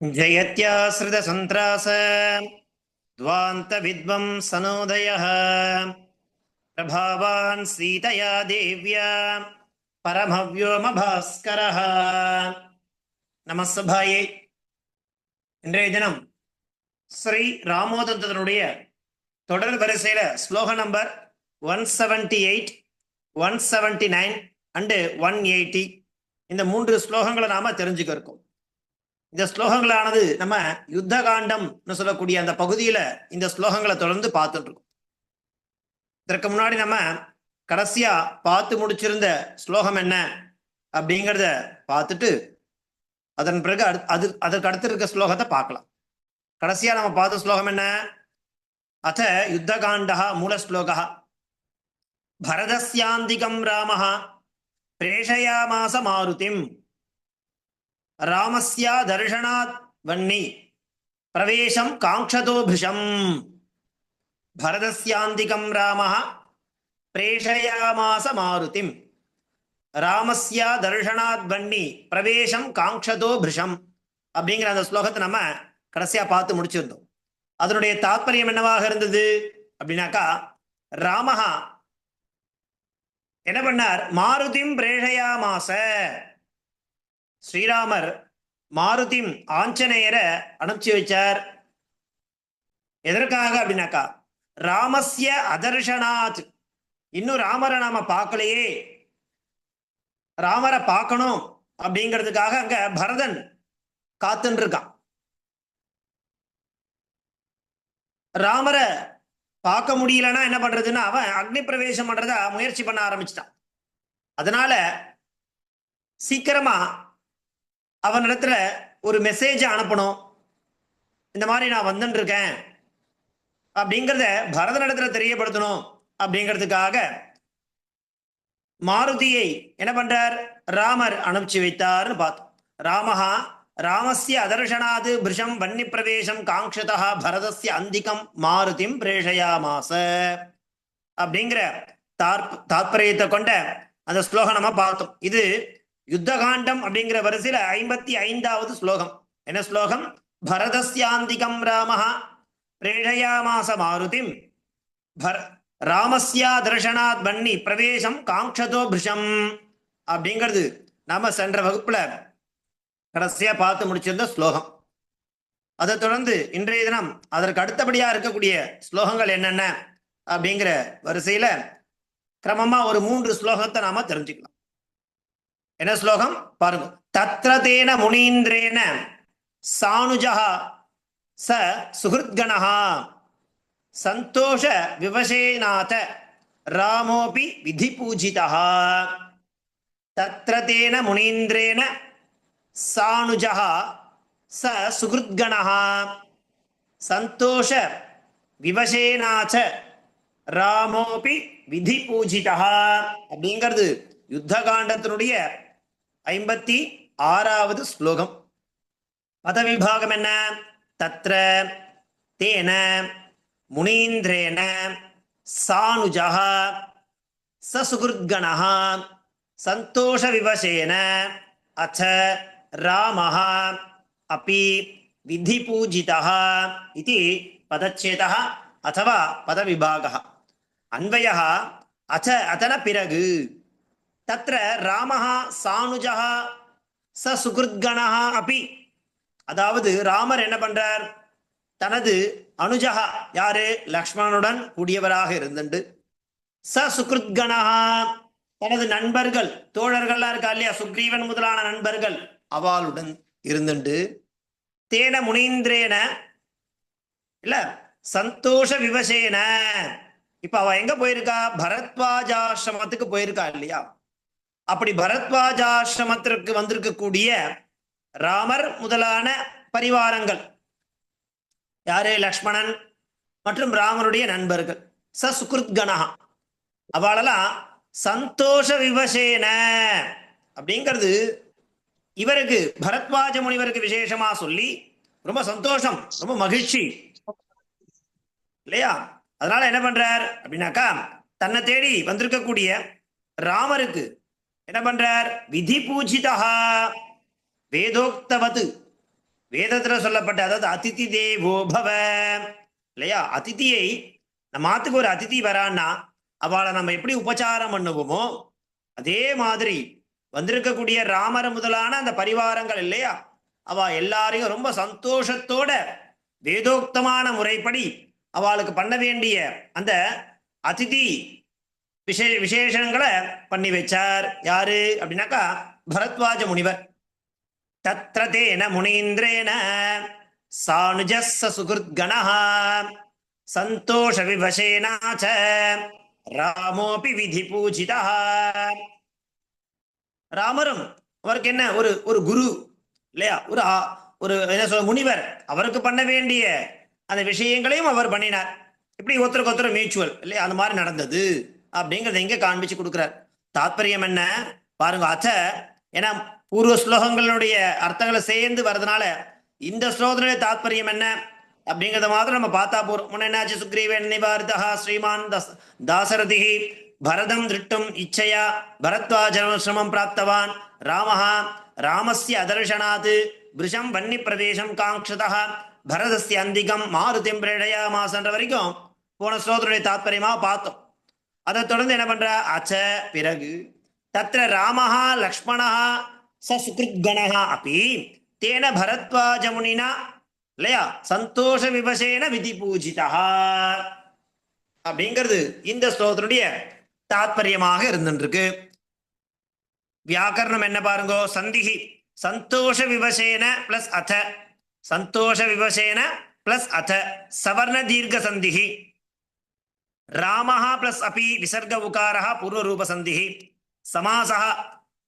जयत्याश्रितसन्त्रास द्वान्तविद्वंसनोदयः प्रभावान् सीतया देव्या பரமவ்யோமபாஸ்கரः நமசபாயே இன்றைய தினம் ஸ்ரீ ராமோதந்தனுடைய தொடர் வரிசையில ஸ்லோக number one seventy eight one seventy nine and one eighty இந்த மூன்று ஸ்லோகங்களை நாம தெரிஞ்சுக்க இருக்கோம் இந்த ஸ்லோகங்களானது நம்ம யுத்த காண்டம்னு சொல்லக்கூடிய அந்த பகுதியில இந்த ஸ்லோகங்களை தொடர்ந்து பார்த்துட்டு இருக்கோம் இதற்கு முன்னாடி நம்ம கடைசியா பார்த்து முடிச்சிருந்த ஸ்லோகம் என்ன அப்படிங்கிறத பார்த்துட்டு அதன் பிறகு அது அது அதற்கு அடுத்து இருக்க ஸ்லோகத்தை பார்க்கலாம். கடைசியா நம்ம பார்த்த ஸ்லோகம் என்ன? அத யுத்த காண்டா மூல ஸ்லோகா. பரதஸ்யாந்திகம் ராம பிரேஷயாமாச மாருதிம். ராமஸ்யா தர்ஷனாத் வன்னி. பிரவேசம் காங்க்ஷதோ பரதஸ்யாந்திகம் ராம பிரேஷயாமாச மாருதிம். ராமஸ்யா தர்ஷனாத் வன்னி. பிரவேசம் காங்க்ஷதோ பிருஷம் அப்படிங்கிற அந்த ஸ்லோகத்தை நம்ம கடைசியா பார்த்து முடிச்சிருந்தோம். அதனுடைய தாற்பயம் என்னவாக இருந்தது? அப்படின்னாக்கா ராமஹா. என்ன பண்ணார்? மாருதிம் பிரேஷயாமாச. ஸ்ரீராமர் மாருதிம் ஆஞ்சநேயரை அனுப்பிச்சு வச்சார். எதற்காக அப்படின்னாக்கா ராமஸ்ய அதர்ஷனாத். இன்னும் ராமரை நாம பார்க்கலையே. ராமரை பார்க்கணும் அப்படிங்கிறதுக்காக அங்க பரதன் காத்துன்னு இருக்கான் ராமரை பார்க்க முடியலன்னா என்ன பண்றதுன்னா அவன் அக்னி பிரவேசம் பண்றத முயற்சி பண்ண ஆரம்பிச்சிட்டான். அதனால சீக்கிரமா அவனிடத்துல ஒரு மெசேஜ் அனுப்பணும். இந்த மாதிரி நான் வந்துருக்கேன் அப்படிங்கிறத பரதனிடத்துல தெரியப்படுத்தணும் அப்படிங்கிறதுக்காக மாருதியை என்ன பண்றார்? ராமர் அனுப்பிச்சு வைத்தார்னு பார்த்தோம். ராமஹா ராமஸ்ய அதர்ஷனாது பிருஷம் வன்னி பிரவேசம் காங்க்ஷதா பரதஸ்ய அந்திகம் மாருதிம் பிரேஷயாமாச. அப்படிங்கிற தார்ப் தாற்பயத்தை கொண்ட அந்த ஸ்லோகம் நம்ம பார்த்தோம். இது யுத்தகாண்டம் அப்படிங்கிற வரிசையில ஐம்பத்தி ஐந்தாவது ஸ்லோகம். என்ன ஸ்லோகம்? பரதஸ்யாந்திகம் ராமஹா பிரேஷயாமாச மாருதிம். பர ராமஸ்யா தர்ஷனாத் பண்ணி பிரவேசம் காங்க்ஷதோ பிருஷம் அப்படிங்கிறது நாம சென்ற வகுப்புல கடைசியா பார்த்து முடிச்சிருந்த ஸ்லோகம். அதை தொடர்ந்து இன்றைய தினம் அதற்கு அடுத்தபடியா இருக்கக்கூடிய ஸ்லோகங்கள் என்னென்ன அப்படிங்கிற வரிசையில கிரமமா ஒரு மூன்று ஸ்லோகத்தை நாம தெரிஞ்சுக்கலாம். என்ன ஸ்லோகம்? பாருங்க. தத்ரதேன முனீந்திரேன சானுஜா ச சுகிருத்கணா சந்தோஷ விவசேநாத ராமோபி விதி பூஜிதா தத்ரதேன முனீந்திரேன சானுஜா ச சுகிருத்கணா சந்தோஷ விவசேனாச்ச ராமோபி விதி பூஜிதா அப்படிங்கிறது யுத்த காண்டத்தினுடைய ஐம்பத்தி ஆறாவது ஸ்லோகம். பதவிபாகம் என்ன? தத்ர தேன முனீந்திரேன சானுஜா சசுகுர்கணா சந்தோஷ விவசேன அச்ச ராமஹ அப்பி விதி பூஜிதா இது பதச்சேத அத்தவா பதவிபாக அன்வய அச்ச அதன பிறகு தத்திர ராமஹ சானுஜா ச சுகிருத்கணா அப்பி அதாவது ராமர் என்ன பண்றார்? தனது அனுஜா யாரு? லக்ஷ்மணனுடன் கூடியவராக இருந்துண்டு. ச சுகிருத்கணா தனது நண்பர்கள் தோழர்கள்லாம் இருக்கா இல்லையா? சுக்ரீவன் முதலான நண்பர்கள் அவளுடன் இருந்துண்டு. தேன முனீந்திரேன இல்ல சந்தோஷ விவசேன. இப்ப அவ எங்க போயிருக்கா? பரத்வாஜாசிரமத்துக்கு போயிருக்கா இல்லையா? அப்படி பரத்வாஜாசிரமத்திற்கு வந்திருக்கக்கூடிய ராமர் முதலான பரிவாரங்கள். யாரே? லக்ஷ்மணன் மற்றும் ராமருடைய நண்பர்கள். ச சுகிருத்கணா. அவளெல்லாம் சந்தோஷ விவசேன அப்படிங்கிறது இவருக்கு பரத்வாஜ முனிவருக்கு விசேஷமா சொல்லி ரொம்ப சந்தோஷம் ரொம்ப மகிழ்ச்சி. இல்லையா? அதனால என்ன பண்றார் அப்படின்னாக்கா தன்னை தேடி வந்திருக்கக்கூடிய ராமருக்கு என்ன பண்றார்? விதி பூஜிதா வேதோக்தவது. வேதத்துல சொல்லப்பட்ட அதாவது அதிதி தேவோபவ இல்லையா? அதிதியை நம்ம ஆத்துக்கு ஒரு அதிதி வரான்னா அவளை நம்ம எப்படி உபச்சாரம் பண்ணுவோமோ அதே மாதிரி வந்திருக்கக்கூடிய ராமர முதலான அந்த பரிவாரங்கள் இல்லையா? அவ எல்லாரையும் ரொம்ப சந்தோஷத்தோட வேதோக்தமான முறைப்படி அவளுக்கு பண்ண வேண்டிய அந்த அதிதி விசே விசேஷங்களை பண்ணி வச்சார். யாரு? அப்படின்னாக்கா பரத்வாஜ முனிவர். தத்ர தேன முனீந்திரேன சுகிருத் சுகிருத்கணः சந்தோஷ விவசேனாச்ச ராமோபி விதி பூஜிதா ராமரும் அவருக்கு என்ன? ஒரு ஒரு குரு இல்லையா? ஒரு ஆ- ஒரு என்ன சொல்ல முனிவர். அவருக்கு பண்ண வேண்டிய அந்த விஷயங்களையும் அவர் பண்ணினார். இப்படி ஒருத்தருக்கு ஒருத்தர் மியூச்சுவல் இல்லையா? அந்த மாதிரி நடந்தது. அப்படிங்கிறத இங்க காண்பிச்சு கொடுக்குறார். தாத்பரியம் என்ன? பாருங்க அச்ச ஏன்னா பூர்வ ஸ்லோகங்களுடைய அர்த்தங்களை சேர்ந்து வர்றதுனால இந்த ஸ்லோகத்தினுடைய தாத்பரியம் என்ன? அப்படிங்கிறத மாத்திரம் நம்ம பார்த்தா போறோம் என்னாச்சு சுக்ரீவன் நிவாரிதா ஸ்ரீமான் தாஸ் தாசரதி பரதம் திருட்டும் இச்சையா பரத்வாஜனசிரமம் பிராப்தவான் ராமஹா ராமஸ்ய அதர்ஷனாத் பிருஷம் வன்னி பிரதேசம் காங்க்ஷதா பரதஸ்ய அந்திகம் மாருதிம் பிரேடயாமாசன்ற வரைக்கும் போன ஸ்லோகத்தினுடைய தாத்பரியமாக பார்த்தோம். அதை தொடர்ந்து என்ன பண்ற? அச்ச பிறகு தத்திர ராமஹா லக்ஷ்மணஹா ச சுகிருத்கணஹா அப்படி தேன பரத்வாஜ முனினா இல்லையா? சந்தோஷ விபசேன விதி பூஜிதா அப்படிங்கிறது இந்த ஸ்லோகத்தினுடைய தாத்பரியமாக இருந்துருக்கு வியாக்கரணம் என்ன பாருங்க? சந்திஹி. சந்தோஷ விபசேன பிளஸ் அத. சந்தோஷ விபசேன பிளஸ் அத. சவர்ண தீர்க்க சந்திஹி. ராமः பிளஸ் அபி விசர்க உகாரः பூர்வரூப சந்திஹி சமாசः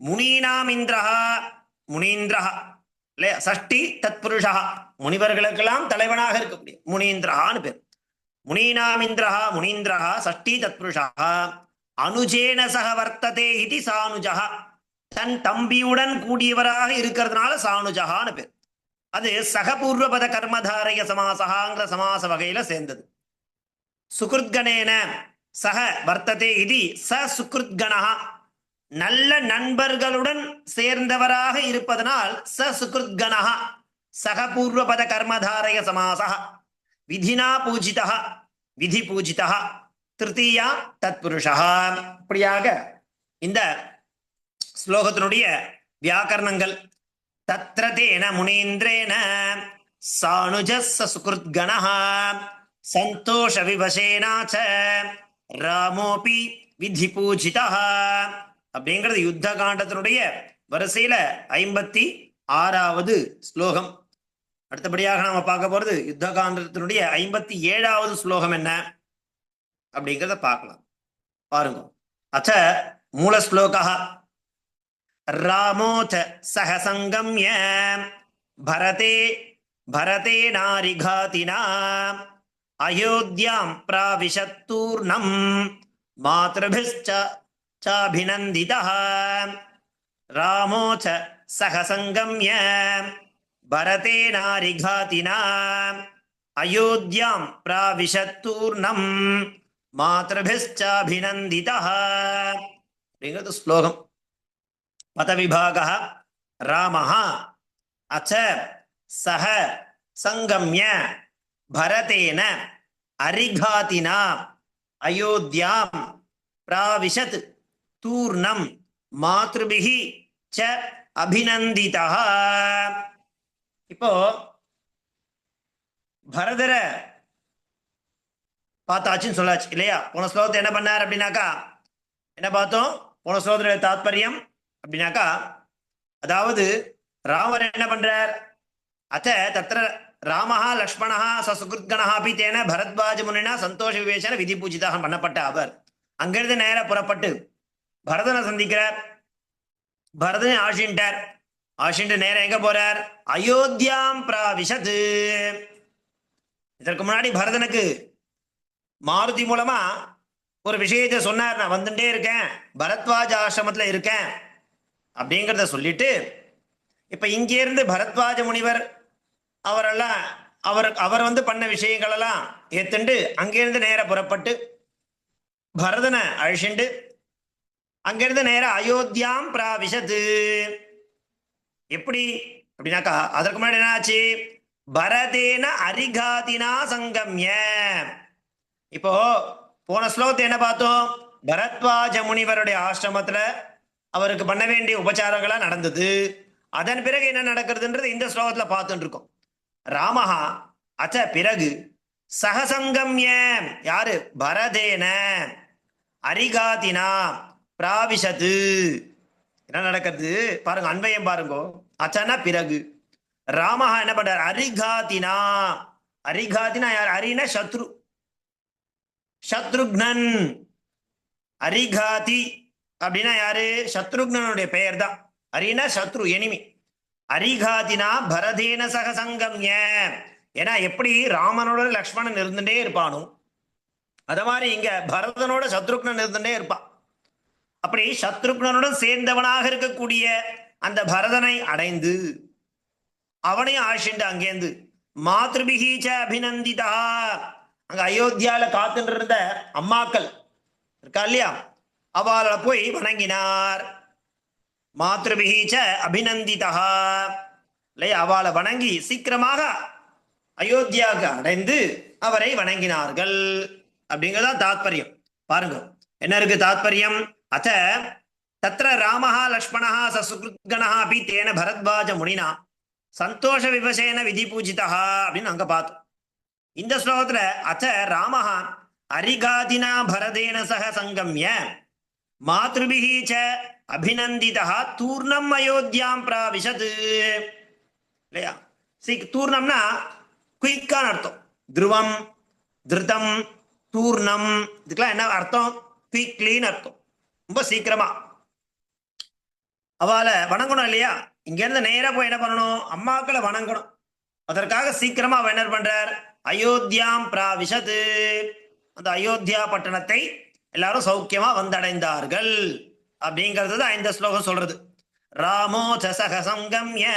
முனீனாம் இந்திரः முனீந்திரः இல்லையா சஷ்டி தத்புருஷா முனிவர்களுக்கெல்லாம் தலைவனாக இருக்கக்கூடிய முனீந்திரஹான்னு பேர். முனீனாமிந்திரஹா முனீந்திரஹா சஷ்டி தத்புருஷா அனுஜேன சக வர்த்ததே இது சானுஜா தன் தம்பியுடன் கூடியவராக இருக்கிறதுனால சானுஜகான்னு பேர். அது சகபூர்வபத கர்மதாரய சமாசகாங்கிற சமாச வகையில சேர்ந்தது. சுகிருத்கணேன. சக வர்த்ததே இது ச சுகிருத்கணா நல்ல நண்பர்களுடன் சேர்ந்தவராக இருப்பதனால் ச சுகிருத்கணா சகபூர்வபத கர்மதாரய சமாசா விதினா பூஜிதா விதி பூஜிதா திருத்தீயா தத்புருஷா இப்படியாக இந்த ஸ்லோகத்தினுடைய வியாக்கரணங்கள். தத்ரதேன முனீந்திரேன. சானுஜஸ்ஸ சுகிருத்கணா சந்தோஷ விவசேனாச்ச ராமோபி விதி பூஜிதா அப்படிங்கிறது யுத்த காண்டத்தினுடைய வரிசையில ஐம்பத்தி ஆறாவது ஸ்லோகம். அடுத்தபடியாக நாம பார்க்க போறது யுத்த காண்டத்தினுடைய ஐம்பத்தி ஏழாவது ஸ்லோகம் என்ன? அப்படிங்கிறத பார்க்கலாம். பாருங்க. அச்ச மூல ஸ்லோகா ராமோச்ச சகசங்கம்ய. பரதே பரதே நாரிகாதினா. अयोध्या प्राविशत्तूर्णं मातृभिश्च सह संगम्य भरतेनारिघातिना अयोध्यां अयोध्या मातृभिश्चाभिनन्दितः। அப்படிங்கிறது ஸ்லோகம் பதவிபாகः ராமः அச்ச सह संगम्य பரதேன அரிகாதினா அயோத்தியாம் பிராவிஷத் தூர்ணம் மாத்ருபிகி ச அபிநந்திதா இப்போ பரதர பார்த்தாச்சுன்னு சொல்லாச்சு இல்லையா? போன ஸ்லோகத்தை என்ன பண்ணார் அப்படின்னாக்கா என்ன பார்த்தோம்? போன ஸ்லோகத்துல தாத்பரியம் அப்படின்னாக்கா அதாவது ராமர் என்ன பண்றார்? அத்த தத்திர ராமஹா லக்ஷ்மணஹா ச அப்படி தேன பரத்வாஜ முனினா சந்தோஷ விவேசன விதி பூஜிதாக பண்ணப்பட்ட அவர் அங்கிருந்து நேர புறப்பட்டு பரதனை சந்திக்கிறார். பரதனை ஆஷின்ட்டார் ஆஷின்ட்டு நேரம் எங்க போறார்? அயோத்தியாம் பிராவிஷது இதற்கு முன்னாடி பரதனுக்கு மாருதி மூலமா ஒரு விஷயத்த சொன்னார். நான் வந்துட்டே இருக்கேன். பரத்வாஜ ஆசிரமத்துல இருக்கேன். அப்படிங்கிறத சொல்லிட்டு இப்ப இங்கே இருந்து பரத்வாஜ முனிவர் அவரெல்லாம் அவர் அவர் வந்து பண்ண விஷயங்கள் எல்லாம் ஏத்துண்டு அங்கிருந்து நேர புறப்பட்டு பரதனை அழிச்சுண்டு அங்கிருந்து நேர அயோத்தியாம் பிராவிசது எப்படி? அப்படின்னாக்கா அதற்கு முன்னாடி என்னாச்சு? பரதேன அரிகாதினா சங்கம்ய. இப்போ போன ஸ்லோகத்தை என்ன பார்த்தோம்? பரத்வாஜ முனிவருடைய ஆசிரமத்துல அவருக்கு பண்ண வேண்டிய உபச்சாரங்களா நடந்தது. அதன் பிறகு என்ன நடக்கிறதுன்றது இந்த ஸ்லோகத்துல பார்த்துட்டு இருக்கோம். ராமஹா. அச்ச பிறகு. சகசங்கம்ய யாரு? பரதேன. அரிகாதினா பிராவிஷத்து. என்ன நடக்கிறது? பாருங்க அன்பையம் பாருங்கோ. அச்சனா பிறகு. ராமஹா என்ன பண்றார்? அரிகாதினா. அரிகாதினா யார்? அரின சத்ரு. சத்ருக்னன். அரிகாதி அப்படின்னா யாரு? சத்ருக்னனுடைய பெயர் தான் அரினா சத்ரு எனிமி. அரிகாதினா பரதேன சக சங்கம்ய. ஏன்னா எப்படி ராமனோட லக்ஷ்மணன் இருந்துட்டே இருப்பானோ அத மாதிரி இங்க பரதனோட சத்ருக்னன் இருந்துட்டே இருப்பான் அப்படி சத்ருக்னனுடன் சேர்ந்தவனாக இருக்கக்கூடிய அந்த பரதனை அடைந்து அவனையும் ஆசிண்டு அங்கேந்து மாத்ருபிகீச்ச அபிநந்திதா. அங்க அயோத்தியால காத்துட்டு இருந்த அம்மாக்கள் இருக்கா இல்லையா? அவளை போய் வணங்கினார். மாத்ருபிகீச்ச அபிநந்திதா இல்லையா? அவளை வணங்கி சீக்கிரமாக அயோத்தியாவுக்கு அடைந்து அவரை வணங்கினார்கள். அப்படிங்கிறதா தாத்பரியம். பாருங்க. என்ன இருக்கு தாத்பரியம்? அத்த தத்திர ராமஹா லக்ஷ்மணஹ சசுகிருத்கணஹ அப்படி தேன பரத்வாஜ முனினா. சந்தோஷ விபசேன விதி பூஜிதா அப்படின்னு அங்க பார்த்தோம். இந்த ஸ்லோகத்துல அத்த ராமஹா அரிகாதினா பரதேன சக சங்கம்ய மாத்ருபிஹி ச அபிநந்திதா தூர்ணம் அயோத்தியாம் பிராவிஷது. இல்லையா? சீ தூர்ணம்னா குயிக்கான அர்த்தம். துருவம் திருதம் தூர்ணம். இதுக்கெல்லாம் என்ன அர்த்தம்? குயிக்லின்னு அர்த்தம். ரொம்ப சீக்கிரமா. அவளை வணங்கணும் இல்லையா? இங்கேருந்து நேராக போய் என்ன பண்ணணும்? அம்மாக்களை வணங்கணும். அதற்காக சீக்கிரமா அவன் என்ன பண்றார்? அயோத்தியாம் பிராவிஷது. அந்த அயோத்தியா பட்டணத்தை எல்லாரும் சௌக்கியமா வந்தடைந்தார்கள். அப்படிங்கிறது தான் இந்த ஸ்லோகம் சொல்றது. ராமோ சசகசங்கம்ய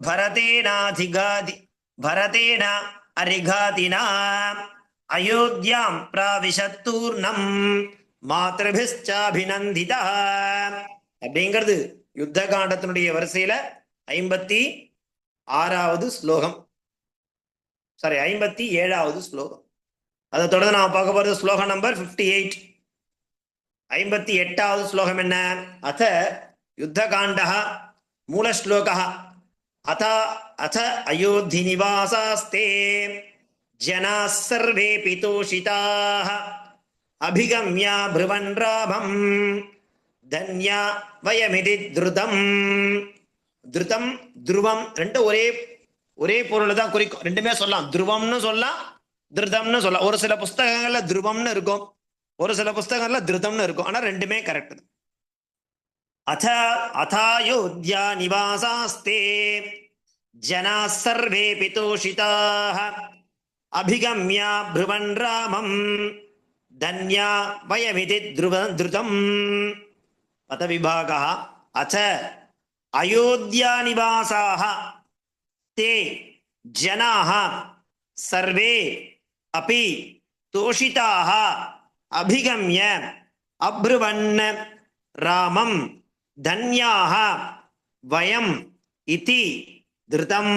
பரதேனாதிகாதி பரதேனா அரிகாதினா அயோத்தியாம் பிராவிஷத்தூர்ணம் மாத்திருபிஷ்சாபிநந்திதா அப்படிங்கிறது யுத்த காண்டத்தினுடைய வரிசையில ஐம்பத்தி ஆறாவது ஸ்லோகம். சாரி ஐம்பத்தி ஏழாவது ஸ்லோகம். அதை தொடர்ந்து நாம் பார்க்க போறது ஸ்லோகம் நம்பர் 58 எயிட் ஐம்பத்தி எட்டாவது ஸ்லோகம் என்ன? அத யுத்த காண்ட மூல அத அத அயோத்தி நிவாசாஸ்தே ஜனா சர்வே பிதோஷிதாக அபிகம்யா பிருவன் ராமம். தன்யா வயமிதி திருதம். திருதம் துருவம் ரெண்டும் ஒரே ஒரே பொருள் தான் குறிக்கும். ரெண்டுமே சொல்லலாம். துருவம்னு சொல்லலாம் திருதம்னு சொல்லலாம். ஒரு சில புஸ்தகங்கள்ல துருவம்னு இருக்கும். ஒரு சில புஸ்தகங்கள்ல திருதம்னு இருக்கும். ஆனா ரெண்டுமே கரெக்ட் தான். அத அதாயோத்யா நிவாசாஸ்தே ஜனா சர்வே பிதோஷிதாக அபிகம்யா பிருவன் ராமம் தன்யா வயமிதி திருவ திருதம். பத விபாகா அச்ச அயோத்தியா நிவாசாக தே ஜனாக சர்வே அப்பி தோஷிதாக அபிகம்ய அப்ருவன்ன ராமம் தன்யாக வயம் இதி திருதம்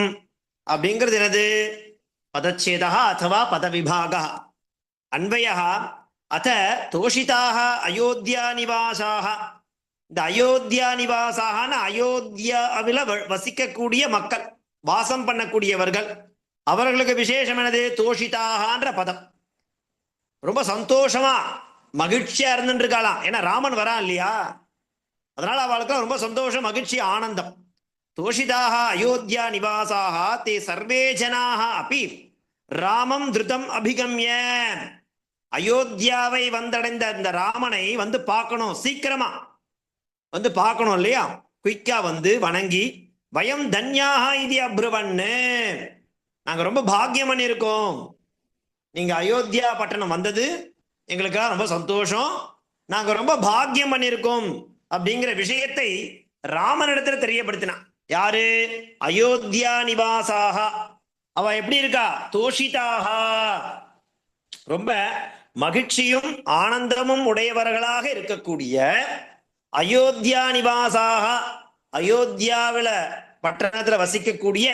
அப்படிங்கிறது எனது பதச்சேதா அதுவா பதவிபாக அன்வயா அத்த தோஷிதாக அயோத்தியா நிவாசாக இந்த அயோத்தியா நிவாசாகன அயோத்தியாவில் வசிக்கக்கூடிய மக்கள் வாசம் பண்ணக்கூடியவர்கள். அவர்களுக்கு விசேஷமானது தோஷிதாகன்ற பதம். ரொம்ப சந்தோஷமா மகிழ்ச்சியா இருந்துட்டு இருக்காளாம். ஏன்னா ராமன் வரான் இல்லையா? அதனால அவளுக்கு ரொம்ப சந்தோஷம் மகிழ்ச்சி ஆனந்தம். தோஷிதாக அயோத்தியா நிவாசாக தே சர்வே ஜனாக அப்பி ராமம் திருதம் அபிகம்ய. அயோத்தியாவை வந்தடைந்த இந்த ராமனை வந்து பார்க்கணும் சீக்கிரமா. வந்து பார்க்கணும் இல்லையா? குயிக்கா வந்து வணங்கி வயம் தன்யாக இது அப்ருவன்னு. நாங்க ரொம்ப பாக்கியம் பண்ணியிருக்கோம். நீங்க அயோத்தியா பட்டணம் வந்தது எங்களுக்கெல்லாம் ரொம்ப சந்தோஷம். நாங்க ரொம்ப பாக்கியம் பண்ணியிருக்கோம் அப்படிங்கிற விஷயத்தை ராமனிடத்துல தெரியப்படுத்தினான் யாரு? அயோத்தியா நிவாசாக. அவ எப்படி இருக்கா? தோஷிதாக. ரொம்ப மகிழ்ச்சியும் ஆனந்தமும் உடையவர்களாக இருக்கக்கூடிய அயோத்தியா நிவாசாக. அயோத்தியாவில பட்டணத்துல வசிக்கக்கூடிய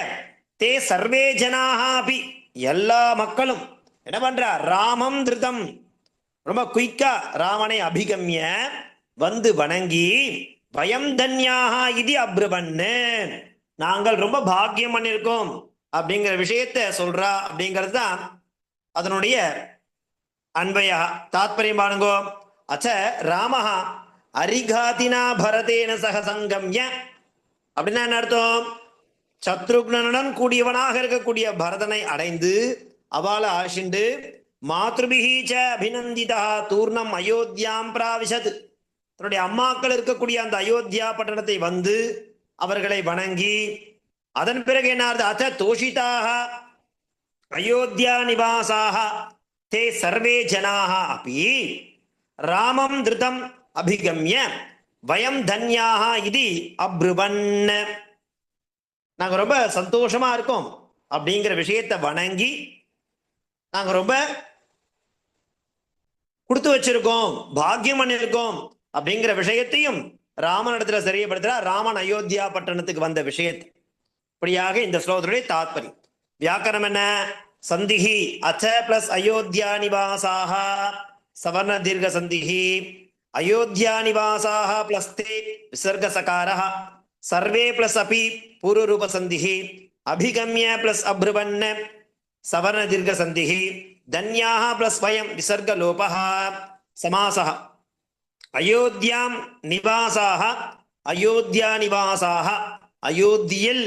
தே சர்வே ஜனாஹாபி. எல்லா மக்களும் என்ன பண்றா? ராமம் திருதம். ரொம்ப குயிக்கா ராமனை அபிகம்ய வந்து வணங்கி பயம் தன்யாக இது அப்ருவன்னு. நாங்கள் ரொம்ப பாக்கியம் பண்ணியிருக்கோம் அப்படிங்கிற விஷயத்த சொல்றா அப்படிங்கிறது தான் அதனுடைய அன்பையா. தாத்பரியம் பாருங்கோ. அச்ச ராமஹா அரிகாதினா பரதேன சக சங்கம்ய அப்படின்னா என்ன அர்த்தம்? சத்ருக்னனுடன் கூடியவனாக இருக்கக்கூடிய பரதனை அடைந்து அவளை ஆசிண்டு மாத்ருபிஹி அபிநந்திதா தூர்ணம் அயோத்தியாம் பிராவிசத் தன்னுடைய அம்மாக்கள் இருக்கக்கூடிய அந்த அயோத்தியா பட்டணத்தை வந்து அவர்களை வணங்கி அதன் பிறகு என்ன அத தோஷிதாக அயோத்தியா நிவாசாக தே சர்வே ஜனாக அப்பி ராமம் திருதம் அபிகம்ய வயம் தன்யாக இது அப்ருவன்। நாங்கள் ரொம்ப சந்தோஷமா இருக்கோம் அப்படிங்கிற விஷயத்தை வணங்கி நாங்க ரொம்ப கொடுத்து வச்சிருக்கோம் பாக்கியம் பண்ணிருக்கோம் அப்படிங்கிற விஷயத்தையும் ராமனிடத்துல சரியப்படுத்துறா ராமன் அயோத்தியா பட்டணத்துக்கு வந்த விஷயத்தை. இப்படியாக இந்த ஸ்லோகத்துடைய தாத்பரியம். வியாக்கரணம் என்ன? சந்திஹி அச்ச பிளஸ் அயோத்தியா நிவாசாக சவர்ண தீர்க்க சந்திஹி. அயோத்தியா நிவாசாக பிளஸ் தே விசர்க சகாரா சர்வே பிளஸ் அபி பூர்வரூப சந்திஹி. அபிகம்ய பிளஸ் அப்ருவன் சவர்ண தீர்க்க சந்திஹி தன்யாக பிளஸ் வயம் விசர்க லோபः சமாசः அயோத்தியாம் நிவாசாக அயோத்தியா நிவாசாக அயோத்தியில்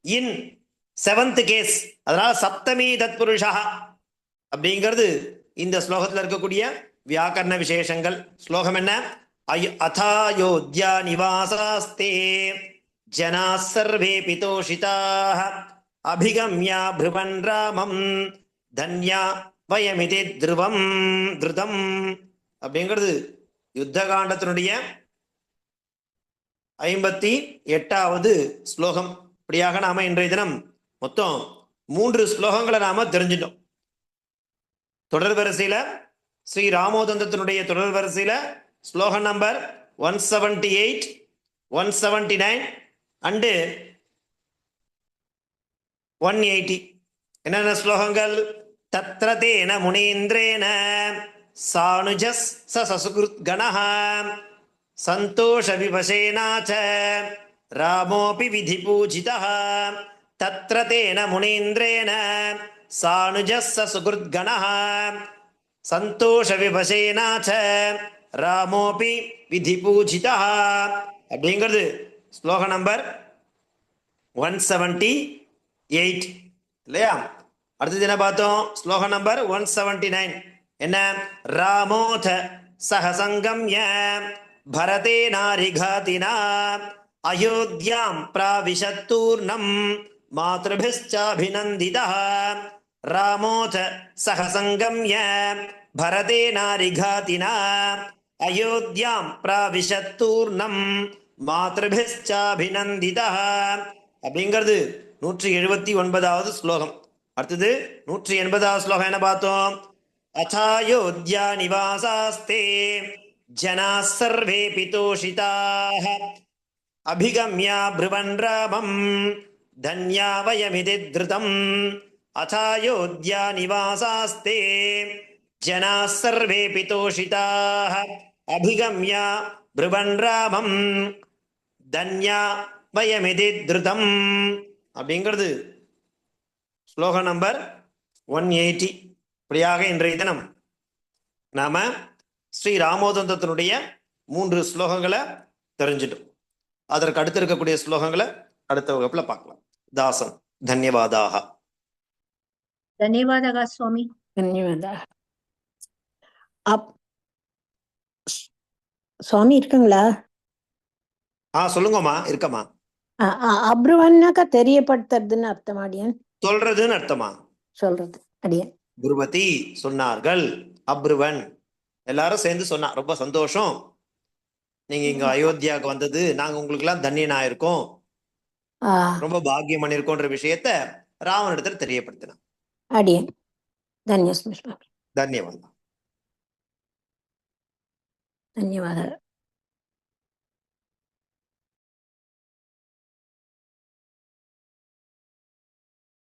இன் செவன்த் கேஸ் அதனால சப்தமி தத்புருஷா அப்படிங்கிறது இந்த ஸ்லோகத்தில் இருக்கக்கூடிய வியாக்கரண விசேஷங்கள். ஸ்லோகம் என்ன? அயோ நிவாசாஸ்தே ஜனா சர்வே பிதோஷிதாக அபிகம்யா பிருவன் ராமம் தன்யா வயமிதி திருவம் திருதம். அப்படிங்கிறது யுத்த காண்டத்தினுடைய ஐம்பத்தி எட்டாவது ஸ்லோகம். இப்படியாக நாம இன்றைய தினம் மொத்தம் மூன்று ஸ்லோகங்களை நாம தெரிஞ்சிட்டோம். தொடர் வரிசையில ஸ்ரீ ராமோதந்தத்தினுடைய தொடர் வரிசையில ஸ்லோகம் number one seventy eight one seventy nine and one eighty என்னென்ன ஸ்லோகங்கள்? தத்ர தேன முனீந்திரேன சானுஜஸ் ச சசுகிருத் கணः சந்தோஷ விபசேனாச்ச ராமோபி விதி பூஜிதா தத்ர தேன முனீந்திரேன சானுஜஸ் ச சுகிருத் கணः சந்தோஷ விபசேனாச்ச ராமோபி விதி பூஜிதா அப்படிங்கிறது ஸ்லோக நம்பர் ஒன் செவன்டி எயிட் இல்லையா? அடுத்தது என்ன பார்த்தோம்? ஸ்லோகம் நம்பர் ஒன் செவன்டி நைன் என்ன? ராமோத சகசங்கம் பரதே நாரிகாதினா அயோத்தியாம் பிராவிஷத்தூர்ணம் மாதபிச்சாபிநந்திதா ராமோத சகசங்கம் பரதே நாரிகாதினா அயோத்தியாம் பிராவிஷத்தூர்ணம் மாதபிச்சாபிநந்திதா அப்படிங்கிறது நூற்றி எழுபத்தி ஒன்பதாவது ஸ்லோகம். அடுத்தது நூற்றி எண்பதாவது ஸ்லோகம் என்ன பார்த்தோம்? அச்சாயோத்தியா நிவாசாஸ்தே ஜனா சர்வே பிதோஷிதாக அபிகம்யா பிருவன் ராமம் தன்யா வயமிதி திருதம். அச்சாயோத்தியா நிவாசாஸ்தே ஜனா சர்வே பிதோஷிதாக அபிகம்யா பிருவன் ராமம் தன்யா வயமிதி திருதம். அப்படிங்கிறது. ஸ்லோக நம்பர் ஒன் எயிட்டி. இப்படியாக இன்றைய தினம் நாம ஸ்ரீ ராமோதந்தத்தினுடைய மூன்று ஸ்லோகங்களை தெரிஞ்சிட்டோம். அதற்கு அடுத்து இருக்கக்கூடிய ஸ்லோகங்களை அடுத்த வகுப்புல பார்க்கலாம். தாசன் தன்யவாதாக. தன்யவாதா சுவாமி. தன்யவாதா அப் சுவாமி இருக்குங்களா? ஆ சொல்லுங்கம்மா இருக்கம்மா. அப்ருவன்னாக்கா தெரியப்படுத்துறதுன்னு அர்த்தம் அடியன்? சொல்றதுன்னு அர்த்தமா? சொல்றது அடியன். குருபதி சொன்னார்கள் அப்ருவன். எல்லாரும் சேர்ந்து சொன்னா ரொம்ப சந்தோஷம். நீங்க இங்க அயோத்தியாவுக்கு வந்தது நாங்க உங்களுக்கு எல்லாம் தன்னியன் ஆயிருக்கோம் ரொம்ப பாக்கியம் பண்ணிருக்கோன்ற விஷயத்த ராவனிடத்துல தெரியப்படுத்தினான். அடியன் தன்யவாதம். தன்யவாதம்